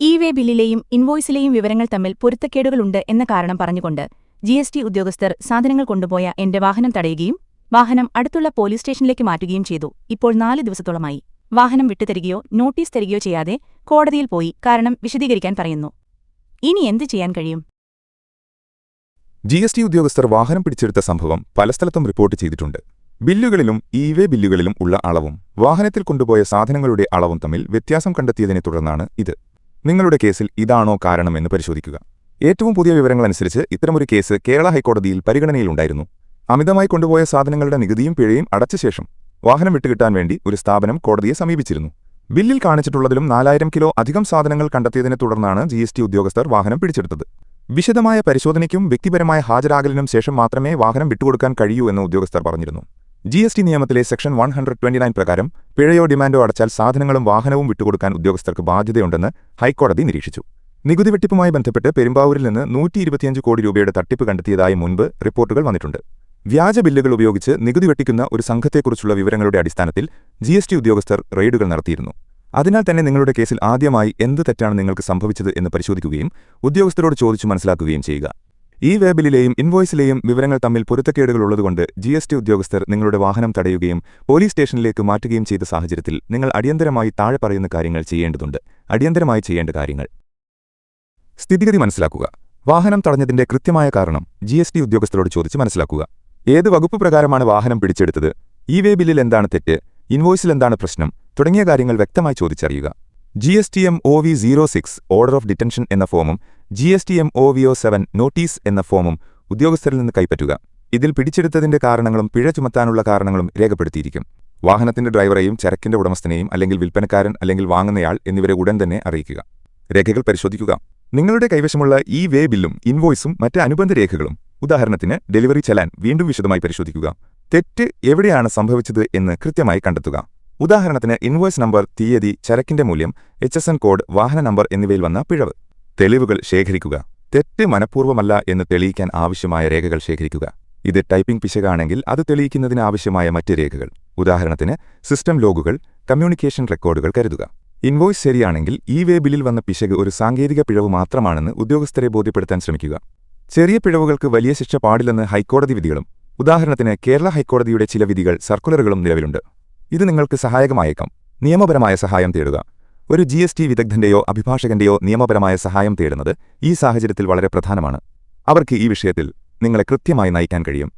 E way ബില്ലിലെയും ഇൻവോയ്സിലെയും വിവരങ്ങൾ തമ്മിൽ പൊരുത്തക്കേടുകളുണ്ട് എന്ന കാരണം പറഞ്ഞുകൊണ്ട് ജി ഉദ്യോഗസ്ഥർ സാധനങ്ങൾ കൊണ്ടുപോയ എന്റെ വാഹനം തടയുകയും വാഹനം അടുത്തുള്ള പോലീസ് സ്റ്റേഷനിലേക്ക് മാറ്റുകയും ചെയ്തു. ഇപ്പോൾ നാല് ദിവസത്തോളമായി. വാഹനം വിട്ടുതരികയോ നോട്ടീസ് തരികയോ ചെയ്യാതെ കോടതിയിൽ പോയി കാരണം വിശദീകരിക്കാൻ പറയുന്നു. ഇനി എന്ത് ചെയ്യാൻ കഴിയും? ജി എസ് ടി ഉദ്യോഗസ്ഥർ വാഹനം പിടിച്ചെടുത്ത സംഭവം പല സ്ഥലത്തും റിപ്പോർട്ട് ചെയ്തിട്ടുണ്ട്. ബില്ലുകളിലും ഇ വേ ബില്ലുകളിലും ഉള്ള അളവും വാഹനത്തിൽ കൊണ്ടുപോയ സാധനങ്ങളുടെ അളവും തമ്മിൽ വ്യത്യാസം കണ്ടെത്തിയതിനെ തുടർന്നാണ് ഇത്. നിങ്ങളുടെ കേസിൽ ഇതാണോ കാരണമെന്ന് പരിശോധിക്കുക. ഏറ്റവും പുതിയ വിവരങ്ങളനുസരിച്ച് ഇത്തരമൊരു കേസ് കേരള ഹൈക്കോടതിയിൽ പരിഗണനയിലുണ്ടായിരുന്നു അമിതമായി കൊണ്ടുപോയ സാധനങ്ങളുടെ നികുതിയും പിഴയും അടച്ച ശേഷം വാഹനം വിട്ടുകിട്ടാൻ വേണ്ടി ഒരു സ്ഥാപനം കോടതിയെ സമീപിച്ചിരുന്നു. ബില്ലിൽ കാണിച്ചിട്ടുള്ളതിലും നാലായിരം കിലോ അധികം സാധനങ്ങൾ കണ്ടെത്തിയതിനെ തുടർന്നാണ് ജി ഉദ്യോഗസ്ഥർ വാഹനം പിടിച്ചെടുത്തത്. വിശദമായ പരിശോധനയ്ക്കും വ്യക്തിപരമായ ഹാജരാകലിനും ശേഷം മാത്രമേ വാഹനം വിട്ടുകൊടുക്കാൻ കഴിയൂ എന്ന് ഉദ്യോഗസ്ഥർ പറഞ്ഞിരുന്നു. ജി എസ് ടി നിയമത്തിലെ section one hundred twenty nine പ്രകാരം പിഴയോ ഡിമാൻഡോ അടച്ചാൽ സാധനങ്ങളും വാഹനവും വിട്ടുകൊടുക്കാൻ ഉദ്യോഗസ്ഥർക്ക് ബാധ്യതയുണ്ടെന്ന് ഹൈക്കോടതി നിരീക്ഷിച്ചു. നികുതി വെട്ടിപ്പുമായി ബന്ധപ്പെട്ട് പെരുമ്പാവൂരിൽ നിന്ന് നൂറ്റി ഇരുപത്തിയഞ്ച് കോടി രൂപയുടെ തട്ടിപ്പ് കണ്ടെത്തിയതായി മുൻപ് റിപ്പോർട്ടുകൾ വന്നിട്ടുണ്ട്. വ്യാജ ബില്ലുകൾ ഉപയോഗിച്ച് നികുതി വെട്ടിക്കുന്ന ഒരു സംഘത്തെക്കുറിച്ചുള്ള വിവരങ്ങളുടെ അടിസ്ഥാനത്തിൽ ജി എസ് ടി ഉദ്യോഗസ്ഥർ റെയ്ഡുകൾ നടത്തിയിരുന്നു. അതിനാൽ തന്നെ നിങ്ങളുടെ കേസിൽ ആദ്യമായി എന്ത് തെറ്റാണ് നിങ്ങൾക്ക് സംഭവിച്ചത് എന്ന് പരിശോധിക്കുകയും ഉദ്യോഗസ്ഥരോട് ചോദിച്ചു മനസ്സിലാക്കുകയും ചെയ്യുക. ഈ വേബിലെയും ഇൻവോയ്സിലെയും വിവരങ്ങൾ തമ്മിൽ പൊരുത്തക്കേടുകളുള്ളതുകൊണ്ട് ജി എസ് ടി ഉദ്യോഗസ്ഥർ നിങ്ങളുടെ വാഹനം തടയുകയും പോലീസ് സ്റ്റേഷനിലേക്ക് മാറ്റുകയും ചെയ്ത സാഹചര്യത്തിൽ നിങ്ങൾ അടിയന്തരമായി താഴെ പറയുന്ന കാര്യങ്ങൾ ചെയ്യേണ്ടതുണ്ട്. അടിയന്തരമായി ചെയ്യേണ്ട കാര്യങ്ങൾ. സ്ഥിതിഗതി മനസ്സിലാക്കുക. വാഹനം തടഞ്ഞതിന്റെ കൃത്യമായ കാരണം ജി എസ് ടി ഉദ്യോഗസ്ഥരോട് ചോദിച്ച് മനസ്സിലാക്കുക. ഏത് വകുപ്പ് പ്രകാരമാണ് വാഹനം പിടിച്ചെടുത്തത്? ഇ വേ ബില്ലിൽ എന്താണ് തെറ്റ്? ഇൻവോയ്സിൽ എന്താണ് പ്രശ്നം? തുടങ്ങിയ കാര്യങ്ങൾ വ്യക്തമായി ചോദിച്ചറിയുക. G S T M O V zero six order of detention എന്ന ഫോമും G S T M O V O seven notice എന്ന ഫോമും ഉദ്യോഗസ്ഥരിൽ നിന്ന് കൈപ്പറ്റുക. ഇതിൽ പിടിച്ചെടുത്തതിന്റെ കാരണങ്ങളും പിഴ ചുമത്താനുള്ള കാരണങ്ങളും രേഖപ്പെടുത്തിയിരിക്കും. വാഹനത്തിന്റെ ഡ്രൈവറെയും ചരക്കിന്റെ ഉടമസ്ഥനെയും അല്ലെങ്കിൽ വിൽപ്പനക്കാരൻ അല്ലെങ്കിൽ വാങ്ങുന്നയാൾ എന്നിവരെ ഉടൻ തന്നെ അറിയിക്കുക. രേഖകൾ പരിശോധിക്കുക. നിങ്ങളുടെ കൈവശമുള്ള ഈ വേ ബില്ലും ഇൻവോയ്സും മറ്റ് അനുബന്ധ രേഖകളും. ഉദാഹരണത്തിന് ഡെലിവറി ചെലാൻ വീണ്ടും വിശദമായി പരിശോധിക്കുക. തെറ്റ് എവിടെയാണ് സംഭവിച്ചത് എന്ന് കൃത്യമായി കണ്ടെത്തുക. ഉദാഹരണത്തിന് ഇൻവോയ്സ് നമ്പർ തീയതി ചരക്കിന്റെ മൂല്യം എച്ച് കോഡ് വാഹന നമ്പർ എന്നിവയിൽ വന്ന പിഴവ്. തെളിവുകൾ ശേഖരിക്കുക. തെറ്റ് മനഃപൂർവമല്ല എന്ന് തെളിയിക്കാൻ ആവശ്യമായ രേഖകൾ ശേഖരിക്കുക. ഇത് ടൈപ്പിംഗ് പിശകാണെങ്കിൽ അത് തെളിയിക്കുന്നതിന് ആവശ്യമായ മറ്റ് രേഖകൾ. ഉദാഹരണത്തിന് സിസ്റ്റം ലോഗുകൾ കമ്മ്യൂണിക്കേഷൻ റെക്കോർഡുകൾ കരുതുക. ഇൻവോയ്സ് ശരിയാണെങ്കിൽ ഈ വേ ബില്ലിൽ വന്ന പിശക് ഒരു സാങ്കേതിക പിഴവ് മാത്രമാണെന്ന് ഉദ്യോഗസ്ഥരെ ബോധ്യപ്പെടുത്താൻ ശ്രമിക്കുക. ചെറിയ പിഴവുകൾക്ക് വലിയ ശിക്ഷ പാടില്ലെന്ന് ഹൈക്കോടതി വിധികളും. ഉദാഹരണത്തിന് കേരള ഹൈക്കോടതിയുടെ ചില വിധികൾ സർക്കുലറുകളും നിലവിലുണ്ട്. ഇത് നിങ്ങൾക്ക് സഹായകമായേക്കാം. നിയമപരമായ സഹായം തേടുക. ഒരു ജി എസ് ടി വിദഗ്ധന്റെയോ അഭിഭാഷകന്റെയോ നിയമപരമായ സഹായം തേടുന്നത് ഈ സാഹചര്യത്തിൽ വളരെ പ്രധാനമാണ്. അവർക്ക് ഈ വിഷയത്തിൽ നിങ്ങളെ കൃത്യമായി നയിക്കാൻ കഴിയും.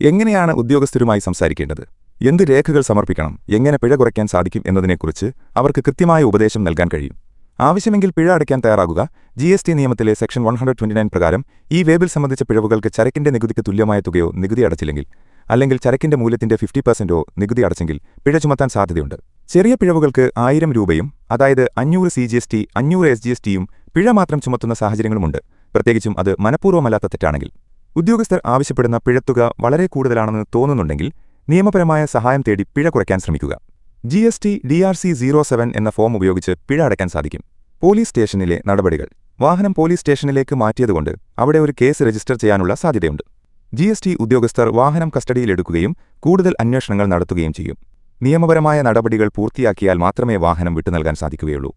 എങ്ങനെയാണ് ഉദ്യോഗസ്ഥരുമായി സംസാരിക്കേണ്ടത്? എന്ത് രേഖകൾ സമർപ്പിക്കണം? എങ്ങനെ പിഴ കുറയ്ക്കാൻ സാധിക്കും എന്നതിനെക്കുറിച്ച് അവർക്ക് കൃത്യമായ ഉപദേശം നൽകാൻ കഴിയും. ആവശ്യമെങ്കിൽ പിഴ അടയ്ക്കാൻ തയ്യാറാകുക. ജി എസ് ടി നിയമത്തിലെ സെക്ഷൻ വൺ പ്രകാരം ഈ വേബിൽ സംബന്ധിച്ച പിഴവുകൾക്ക് ചരക്കിന്റെ നികുതിക്ക് തുല്യമായ തുകയോ നികുതി അടച്ചില്ലെങ്കിൽ അല്ലെങ്കിൽ ചരക്കിന്റെ മൂല്യത്തിന്റെ ഫിഫ്റ്റി പെർസെന്റോ നികുതി അടച്ചെങ്കിൽ പിഴ ചുമത്താൻ സാധ്യതയുണ്ട്. ചെറിയ പിഴവുകൾക്ക് ആയിരം രൂപയും അതായത് അഞ്ഞൂറ് സി ജി എസ് ടി അഞ്ഞൂറ് എസ് ജി എസ് ടിയും പിഴ മാത്രം ചുമത്തുന്ന സാഹചര്യങ്ങളുമുണ്ട്. പ്രത്യേകിച്ചും അത് മനഃപൂർവമല്ലാത്ത തെറ്റാണെങ്കിൽ. ഉദ്യോഗസ്ഥർ ആവശ്യപ്പെടുന്ന പിഴത്തുക വളരെ കൂടുതലാണെന്ന് തോന്നുന്നുണ്ടെങ്കിൽ നിയമപരമായ സഹായം തേടി പിഴ കുറയ്ക്കാൻ ശ്രമിക്കുക. G S T D R C zero seven എന്ന ഫോം ഉപയോഗിച്ച് പിഴ അടയ്ക്കാൻ സാധിക്കും. പോലീസ് സ്റ്റേഷനിലെ നടപടികൾ. വാഹനം പോലീസ് സ്റ്റേഷനിലേക്ക് മാറ്റിയതുകൊണ്ട് അവിടെ ഒരു കേസ് രജിസ്റ്റർ ചെയ്യാനുള്ള സാധ്യതയുണ്ട്. ജി എസ് ടി ഉദ്യോഗസ്ഥർ വാഹനം കസ്റ്റഡിയിലെടുക്കുകയും കൂടുതൽ അന്വേഷണങ്ങൾ നടത്തുകയും ചെയ്യും. നിയമപരമായ നടപടികൾ പൂർത്തിയാക്കിയാൽ മാത്രമേ വാഹനം വിട്ടുനൽകാൻ സാധിക്കുകയുള്ളൂ.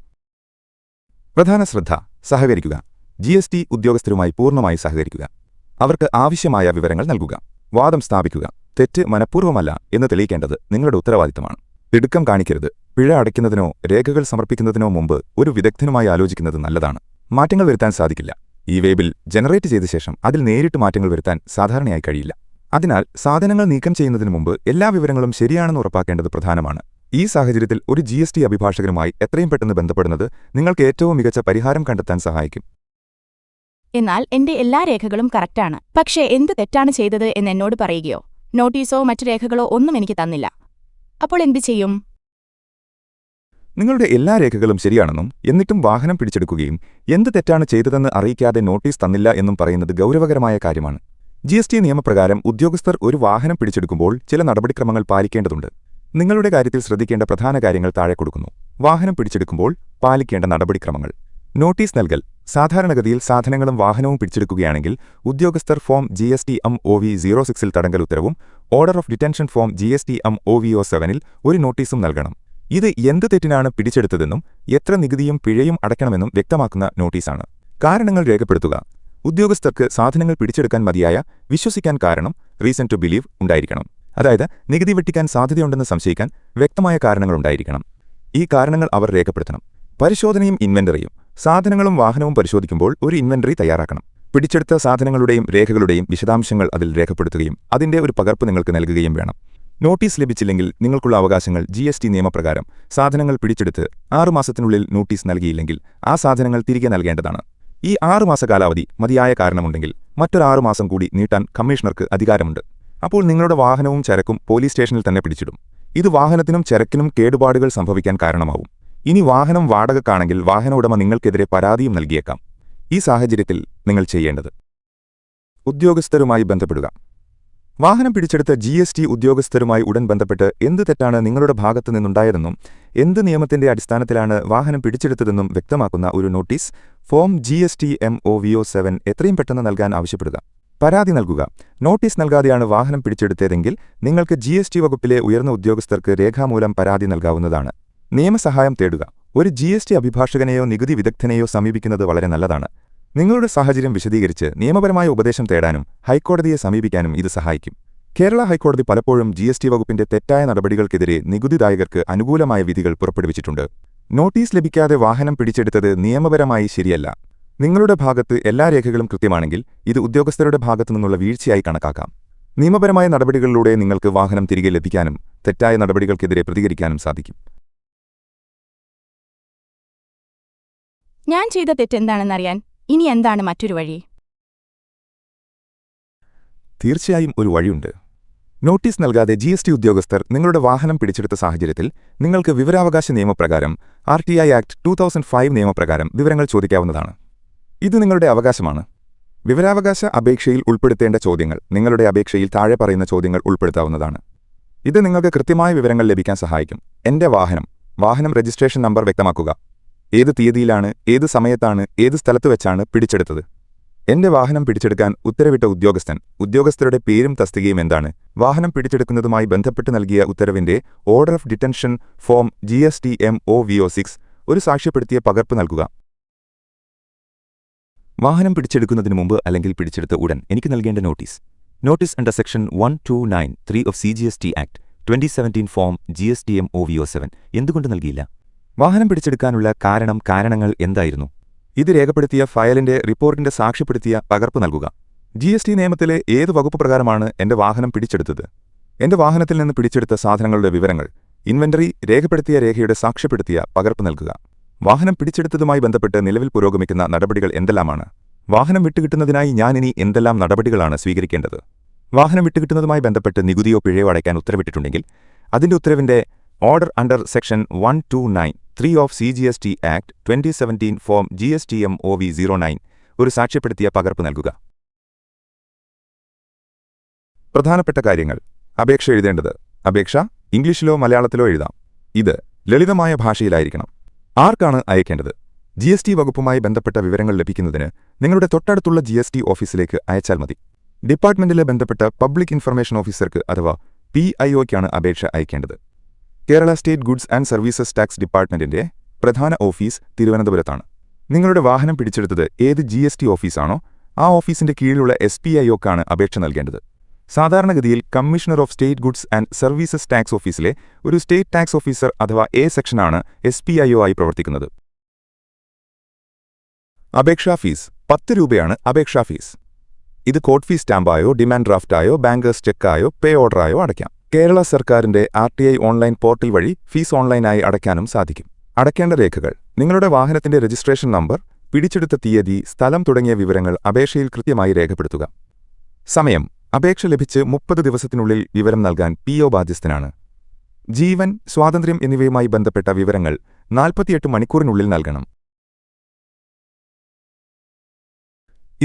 പ്രധാന ശ്രദ്ധ സഹകരിക്കുക. ജി എസ് ടി ഉദ്യോഗസ്ഥരുമായി പൂർണമായി സഹകരിക്കുക. അവർക്ക് ആവശ്യമായ വിവരങ്ങൾ നൽകുക. വാദം സ്ഥാപിക്കുക. തെറ്റ് മനഃപൂർവമല്ല എന്ന് തെളിയിക്കേണ്ടത് നിങ്ങളുടെ ഉത്തരവാദിത്തമാണ്. തിടുക്കം കാണിക്കരുത്. പിഴ അടയ്ക്കുന്നതിനോ രേഖകൾ സമർപ്പിക്കുന്നതിനോ മുമ്പ് ഒരു വിദഗ്ധനുമായി ആലോചിക്കുന്നത് നല്ലതാണ്. മാറ്റങ്ങൾ വരുത്താൻ സാധിക്കില്ല. ഈ വേബിൽ ജനറേറ്റ് ചെയ്ത ശേഷം അതിൽ നേരിട്ട് മാറ്റങ്ങൾ വരുത്താൻ സാധാരണയായി കഴിയില്ല. അതിനാൽ സാധനങ്ങൾ നീക്കം ചെയ്യുന്നതിന് മുമ്പ് എല്ലാ വിവരങ്ങളും ശരിയാണെന്ന് ഉറപ്പാക്കേണ്ടത് പ്രധാനമാണ്. ഈ സാഹചര്യത്തിൽ ഒരു ജി എസ് ടി അഭിഭാഷകരുമായി എത്രയും പെട്ടെന്ന് ബന്ധപ്പെടുന്നത് നിങ്ങൾക്ക് ഏറ്റവും മികച്ച പരിഹാരം കണ്ടെത്താൻ സഹായിക്കും. എന്നാൽ എന്റെ എല്ലാ രേഖകളും കറക്റ്റാണ്. പക്ഷേ എന്ത് തെറ്റാണ് ചെയ്തത് എന്ന് എന്നോട് പറയുകയോ? നോട്ടീസോ മറ്റു രേഖകളോ ഒന്നും എനിക്ക് തന്നില്ല. അപ്പോൾ എന്തു ചെയ്യും? നിങ്ങളുടെ എല്ലാ രേഖകളും ശരിയാണെന്നും എന്നിട്ടും വാഹനം പിടിച്ചെടുക്കുകയും എന്ത് തെറ്റാണ് ചെയ്തതെന്ന് അറിയിക്കാതെ നോട്ടീസ് തന്നില്ല എന്നും പറയുന്നത് ഗൗരവകരമായ കാര്യമാണ്. ജി നിയമപ്രകാരം ഉദ്യോഗസ്ഥർ ഒരു വാഹനം പിടിച്ചെടുക്കുമ്പോൾ ചില നടപടിക്രമങ്ങൾ പാലിക്കേണ്ടതുണ്ട്. നിങ്ങളുടെ കാര്യത്തിൽ ശ്രദ്ധിക്കേണ്ട പ്രധാന കാര്യങ്ങൾ താഴെ കൊടുക്കുന്നു. വാഹനം പിടിച്ചെടുക്കുമ്പോൾ പാലിക്കേണ്ട നടപടിക്രമങ്ങൾ. നോട്ടീസ് നൽകൽ. സാധാരണഗതിയിൽ സാധനങ്ങളും വാഹനവും പിടിച്ചെടുക്കുകയാണെങ്കിൽ ഉദ്യോഗസ്ഥർ form G S T M O V zero സിക്സിൽ തടങ്കൽ ഉത്തരവും order of detention form G S T M O V O സെവനിൽ ഒരു നോട്ടീസും നൽകണം. ഇത് എന്ത് തെറ്റിനാണ് പിടിച്ചെടുത്തതെന്നും എത്ര നികുതിയും പിഴയും അടയ്ക്കണമെന്നും വ്യക്തമാക്കുന്ന നോട്ടീസാണ്. കാരണങ്ങൾ രേഖപ്പെടുത്തുക. ഉദ്യോഗസ്ഥർക്ക് സാധനങ്ങൾ പിടിച്ചെടുക്കാൻ മതിയായ വിശ്വസിക്കാൻ കാരണം റീസൺ ടു ബിലീവ് ഉണ്ടായിരിക്കണം. അതായത് നികുതി വെട്ടിക്കാൻ സാധ്യതയുണ്ടെന്ന് സംശയിക്കാൻ വ്യക്തമായ കാരണങ്ങളുണ്ടായിരിക്കണം ഈ കാരണങ്ങൾ അവർ രേഖപ്പെടുത്തണം. പരിശോധനയും ഇൻവെന്ററിയും സാധനങ്ങളും വാഹനവും പരിശോധിക്കുമ്പോൾ ഒരു ഇൻവെന്ററി തയ്യാറാക്കണം. പിടിച്ചെടുത്ത സാധനങ്ങളുടെയും രേഖകളുടെയും വിശദാംശങ്ങൾ അതിൽ രേഖപ്പെടുത്തുകയും അതിന്റെ ഒരു പകർപ്പ് നിങ്ങൾക്ക് നൽകുകയും വേണം. നോട്ടീസ് ലഭിച്ചില്ലെങ്കിൽ നിങ്ങൾക്കുള്ള അവകാശങ്ങൾ ജി എസ് ടി നിയമപ്രകാരം സാധനങ്ങൾ പിടിച്ചെടുത്ത് ആറുമാസത്തിനുള്ളിൽ നോട്ടീസ് നൽകിയില്ലെങ്കിൽ ആ സാധനങ്ങൾ തിരികെ നൽകേണ്ടതാണ്. ഈ ആറുമാസ കാലാവധി മതിയായ കാരണമുണ്ടെങ്കിൽ മറ്റൊരാറുമാസം കൂടി നീട്ടാൻ കമ്മീഷണർക്ക് അധികാരമുണ്ട്. അപ്പോൾ നിങ്ങളുടെ വാഹനവും ചരക്കും പോലീസ് സ്റ്റേഷനിൽ തന്നെ പിടിച്ചിടും. ഇത് വാഹനത്തിനും ചരക്കിനും കേടുപാടുകൾ സംഭവിക്കാൻ കാരണമാവും. ഇനി വാഹനം വാടകക്കാണെങ്കിൽ വാഹന ഉടമ നിങ്ങൾക്കെതിരെ പരാതിയും നൽകിയേക്കാം. ഈ സാഹചര്യത്തിൽ നിങ്ങൾ ചെയ്യേണ്ടത് ഉദ്യോഗസ്ഥരുമായി ബന്ധപ്പെടുക. വാഹനം പിടിച്ചെടുത്ത ജി എസ് ടി ഉദ്യോഗസ്ഥരുമായി ഉടൻ ബന്ധപ്പെട്ട് എന്ത് തെറ്റാണ് നിങ്ങളുടെ ഭാഗത്തു നിന്നുണ്ടായതെന്നും എന്ത് നിയമത്തിന്റെ അടിസ്ഥാനത്തിലാണ് വാഹനം പിടിച്ചെടുത്തതെന്നും വ്യക്തമാക്കുന്ന ഒരു notice form G S T M O V O seven എത്രയും പെട്ടെന്ന് നൽകാൻ ആവശ്യപ്പെടുക. പരാതി നൽകുക. നോട്ടീസ് നൽകാതെയാണ് വാഹനം പിടിച്ചെടുത്തതെങ്കിൽ നിങ്ങൾക്ക് ജി എസ് ടി വകുപ്പിലെ ഉയർന്ന ഉദ്യോഗസ്ഥർക്ക് രേഖാമൂലം പരാതി നൽകാവുന്നതാണ്. നിയമസഹായം തേടുക. ഒരു ജി എസ് ടി അഭിഭാഷകനെയോ നികുതി വിദഗ്ധനെയോ സമീപിക്കുന്നത് വളരെ നല്ലതാണ്. നിങ്ങളുടെ സാഹചര്യം വിശദീകരിച്ച് നിയമപരമായ ഉപദേശം തേടാനും ഹൈക്കോടതിയെ സമീപിക്കാനും ഇത് സഹായിക്കും. കേരള ഹൈക്കോടതി പലപ്പോഴും ജി എസ് ടി വകുപ്പിന്റെ തെറ്റായ നടപടികൾക്കെതിരെ നികുതിദായകർക്ക് അനുകൂലമായ വിധികൾ പുറപ്പെടുവിച്ചിട്ടുണ്ട്. നോട്ടീസ് ലഭിക്കാതെ വാഹനം പിടിച്ചെടുത്തത് നിയമപരമായി ശരിയല്ല. നിങ്ങളുടെ ഭാഗത്ത് എല്ലാ രേഖകളും കൃത്യമാണെങ്കിൽ ഇത് ഉദ്യോഗസ്ഥരുടെ ഭാഗത്തു നിന്നുള്ള വീഴ്ചയായി കണക്കാക്കാം. നിയമപരമായ നടപടികളിലൂടെ നിങ്ങൾക്ക് വാഹനം തിരികെ ലഭിക്കാനും തെറ്റായ നടപടികൾക്കെതിരെ പ്രതികരിക്കാനും സാധിക്കും. ഞാൻ ചെയ്ത തെറ്റെന്താണെന്നറിയാൻ ഇനി എന്താണ് മറ്റൊരു വഴി? തീർച്ചയായും ഒരു വഴിയുണ്ട്. നോട്ടീസ് നൽകാതെ ജി ഉദ്യോഗസ്ഥർ നിങ്ങളുടെ വാഹനം പിടിച്ചെടുത്ത സാഹചര്യത്തിൽ നിങ്ങൾക്ക് വിവരാവകാശ നിയമപ്രകാരം R T I act two thousand five നിയമപ്രകാരം വിവരങ്ങൾ ചോദിക്കാവുന്നതാണ്. ഇത് നിങ്ങളുടെ അവകാശമാണ്. വിവരാവകാശ അപേക്ഷയിൽ ഉൾപ്പെടുത്തേണ്ട ചോദ്യങ്ങൾ നിങ്ങളുടെ അപേക്ഷയിൽ താഴെ പറയുന്ന ചോദ്യങ്ങൾ ഉൾപ്പെടുത്താവുന്നതാണ്. ഇത് നിങ്ങൾക്ക് കൃത്യമായ വിവരങ്ങൾ ലഭിക്കാൻ സഹായിക്കും. എന്റെ വാഹനം വാഹനം രജിസ്ട്രേഷൻ നമ്പർ വ്യക്തമാക്കുക. ഏത് തീയതിയിലാണ് ഏത് സമയത്താണ് ഏത് സ്ഥലത്ത് വെച്ചാണ് പിടിച്ചെടുത്തത്? എന്റെ വാഹനം പിടിച്ചെടുക്കാൻ ഉത്തരവിട്ട ഉദ്യോഗസ്ഥൻ ഉദ്യോഗസ്ഥരുടെ പേരും തസ്തികയും എന്താണ്? വാഹനം പിടിച്ചെടുക്കുന്നതുമായി ബന്ധപ്പെട്ട് നൽകിയ ഉത്തരവിന്റെ order of detention form G S T M O V O six ഒരു സാക്ഷ്യപ്പെടുത്തിയ പകർപ്പ് നൽകുക. വാഹനം പിടിച്ചെടുക്കുന്നതിന് മുമ്പ് അല്ലെങ്കിൽ പിടിച്ചെടുത്ത ഉടൻ എനിക്ക് നൽകേണ്ട notice notice under section one two nine three of C G S T act twenty seventeen form G S T M O V O seven എന്തുകൊണ്ട് നൽകിയില്ല? വാഹനം പിടിച്ചെടുക്കാനുള്ള കാരണം കാരണങ്ങൾ എന്തായിരുന്നു? ഇത് രേഖപ്പെടുത്തിയ ഫയലിന്റെ റിപ്പോർട്ടിന്റെ സാക്ഷ്യപ്പെടുത്തിയ പകർപ്പ് നൽകുക. ജി എസ് ടി നിയമത്തിലെ ഏത് വകുപ്പ് പ്രകാരമാണ് എന്റെ വാഹനം പിടിച്ചെടുത്തത്? എന്റെ വാഹനത്തിൽ നിന്ന് പിടിച്ചെടുത്ത സാധനങ്ങളുടെ വിവരങ്ങൾ ഇൻവെന്ററി രേഖപ്പെടുത്തിയ രേഖയുടെ സാക്ഷ്യപ്പെടുത്തിയ പകർപ്പ് നൽകുക. വാഹനം പിടിച്ചെടുത്തതുമായി ബന്ധപ്പെട്ട് നിലവിൽ പുരോഗമിക്കുന്ന നടപടികൾ എന്തെല്ലാമാണ്? വാഹനം വിട്ടുകിട്ടുന്നതിനായി ഇനി എന്തെല്ലാം നടപടികളാണ് സ്വീകരിക്കേണ്ടത്? വാഹനം വിട്ടുകിട്ടുന്നതുമായി ബന്ധപ്പെട്ട് നികുതിയോ പിഴയോ അടയ്ക്കാൻ ഉത്തരവിട്ടിട്ടുണ്ടെങ്കിൽ അതിന്റെ ഉത്തരവിന്റെ order under section one two nine three of C G S T act twenty seventeen form G S T M O V zero nine ഒരു സാക്ഷ്യപ്പെടുത്തിയ പകർപ്പ് നൽകുക. പ്രധാനപ്പെട്ട കാര്യങ്ങൾ. അപേക്ഷ എഴുതേണ്ടത്. അപേക്ഷ ഇംഗ്ലീഷിലോ മലയാളത്തിലോ എഴുതാം. ഇത് ലളിതമായ ഭാഷയിലായിരിക്കണം. ആർക്കാണ് അയക്കേണ്ടത്? ജി എസ് ടി വകുപ്പുമായി ബന്ധപ്പെട്ട വിവരങ്ങൾ ലഭിക്കുന്നതിന് നിങ്ങളുടെ തൊട്ടടുത്തുള്ള ജി എസ് ടി ഓഫീസിലേക്ക് അയച്ചാൽ മതി. ഡിപ്പാർട്ട്മെന്റിലെ ബന്ധപ്പെട്ട പബ്ലിക് ഇൻഫർമേഷൻ ഓഫീസർക്ക് അഥവാ പി ഐ ഒക്കാണ് അപേക്ഷ അയക്കേണ്ടത്. Kerala state goods and services tax ഡിപ്പാർട്ട്മെന്റിന്റെ പ്രധാന ഓഫീസ് തിരുവനന്തപുരത്താണ്. നിങ്ങളുടെ വാഹനം പിടിച്ചെടുത്തത് ഏത് ജി എസ് ടി ഓഫീസാണോ ആ ഓഫീസിന്റെ കീഴിലുള്ള എസ് പി ഐ ഒക്കാണ് അപേക്ഷ നൽകേണ്ടത്. സാധാരണഗതിയിൽ commissioner of state goods and services tax ഓഫീസിലെ ഒരു സ്റ്റേറ്റ് ടാക്സ് ഓഫീസർ അഥവാ എ സെക്ഷനാണ് എസ് പി ഐ ഒ ആയി പ്രവർത്തിക്കുന്നത്. അപേക്ഷാ ഫീസ് പത്ത് രൂപയാണ് അപേക്ഷാ ഫീസ്. ഇത് കോർട്ട് ഫീസ് സ്റ്റാമ്പായോ ഡിമാൻഡ് ഡ്രാഫ്റ്റായോ ബാങ്കേഴ്സ് ചെക്കായോ പേ ഓർഡറായോ അടയ്ക്കാം. കേരള സർക്കാരിന്റെ R T I online portal വഴി ഫീസ് ഓൺലൈനായി അടയ്ക്കാനും സാധിക്കും. അടയ്ക്കേണ്ട രേഖകൾ നിങ്ങളുടെ വാഹനത്തിന്റെ രജിസ്ട്രേഷൻ നമ്പർ പിടിച്ചെടുത്ത തീയതി സ്ഥലം തുടങ്ങിയ വിവരങ്ങൾ അപേക്ഷയിൽ കൃത്യമായി രേഖപ്പെടുത്തുക. സമയം അപേക്ഷ ലഭിച്ച് മുപ്പത് ദിവസത്തിനുള്ളിൽ വിവരം നൽകാൻ പി ഒ ബാധ്യസ്ഥനാണ്. ജീവൻ സ്വാതന്ത്ര്യം എന്നിവയുമായി ബന്ധപ്പെട്ട വിവരങ്ങൾ നാൽപ്പത്തിയെട്ട് മണിക്കൂറിനുള്ളിൽ നൽകണം.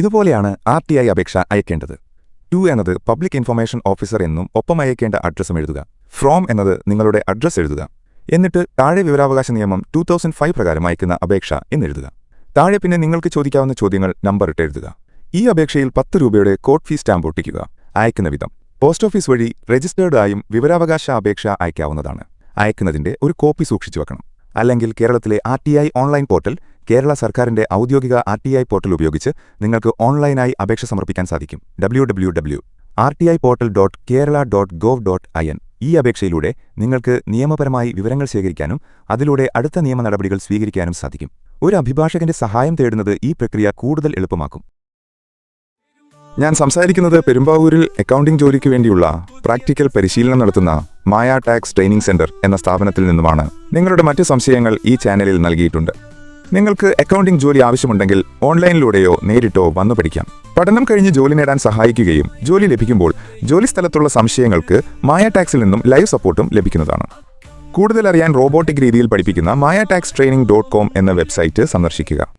ഇതുപോലെയാണ് ആർ ടി ഐ അപേക്ഷ അയക്കേണ്ടത്. ടു എന്നത് പബ്ലിക് ഇൻഫർമേഷൻ ഓഫീസർ എന്നും ഒപ്പം അയക്കേണ്ട അഡ്രസ്സും എഴുതുക. ഫ്രോം എന്നത് നിങ്ങളുടെ അഡ്രസ്സ് എഴുതുക. എന്നിട്ട് താഴെ വിവരാവകാശ നിയമം ടു തൗസൻഡ് ഫൈവ് പ്രകാരം അയക്കുന്ന അപേക്ഷ എന്നെഴുതുക. താഴെ പിന്നെ നിങ്ങൾക്ക് ചോദിക്കാവുന്ന ചോദ്യങ്ങൾ നമ്പർ ഇട്ട് എഴുതുക. ഈ അപേക്ഷയിൽ പത്ത് രൂപയുടെ കോട്ട് ഫീസ് സ്റ്റാമ്പ് ഒട്ടിക്കുക. അയക്കുന്ന വിധം. പോസ്റ്റ് ഓഫീസ് വഴി രജിസ്റ്റേർഡ് ആയും വിവരാവകാശ അപേക്ഷ അയക്കാവുന്നതാണ്. അയക്കുന്നതിന്റെ ഒരു കോപ്പി സൂക്ഷിച്ചു വെക്കണം. അല്ലെങ്കിൽ കേരളത്തിലെ ആർ ഓൺലൈൻ പോർട്ടൽ കേരള സർക്കാരിന്റെ ഔദ്യോഗിക ആർ ടി ഐ പോർട്ടൽ ഉപയോഗിച്ച് നിങ്ങൾക്ക് ഓൺലൈനായി അപേക്ഷ സമർപ്പിക്കാൻ സാധിക്കും. W W W R T I portal dot Kerala dot gov dot I N ഈ അപേക്ഷയിലൂടെ നിങ്ങൾക്ക് നിയമപരമായി വിവരങ്ങൾ ശേഖരിക്കാനും അതിലൂടെ അടുത്ത നിയമ നടപടികൾ സ്വീകരിക്കാനും സാധിക്കും. ഒരു അഭിഭാഷകന്റെ സഹായം തേടുന്നത് ഈ പ്രക്രിയ കൂടുതൽ എളുപ്പമാക്കും. ഞാൻ സംസാരിക്കുന്നത് പെരുമ്പാവൂരിൽ അക്കൗണ്ടിംഗ് ജോലിക്ക് വേണ്ടിയുള്ള പ്രാക്ടിക്കൽ പരിശീലനം നടത്തുന്ന മായ ടാക്സ് ട്രെയിനിംഗ് സെന്റർ എന്ന സ്ഥാപനത്തിൽ നിന്നുമാണ്. നിങ്ങളുടെ മറ്റ് സംശയങ്ങൾ ഈ ചാനലിൽ നൽകിയിട്ടുണ്ട്. നിങ്ങൾക്ക് അക്കൗണ്ടിംഗ് ജോലി ആവശ്യമുണ്ടെങ്കിൽ ഓൺലൈനിലൂടെയോ നേരിട്ടോ വന്നു പഠിക്കാം. പഠനം കഴിഞ്ഞ് ജോലി നേടാൻ സഹായിക്കുകയും ജോലി ലഭിക്കുമ്പോൾ ജോലി സ്ഥലത്തുള്ള സംശയങ്ങൾക്ക് മായ ടാക്സിൽ നിന്നും ലൈവ് സപ്പോർട്ടും ലഭിക്കുന്നതാണ്. കൂടുതൽ അറിയാൻ റോബോട്ടിക് രീതിയിൽ പഠിപ്പിക്കുന്ന Maya tax training dot com എന്ന വെബ്സൈറ്റ് സന്ദർശിക്കുക.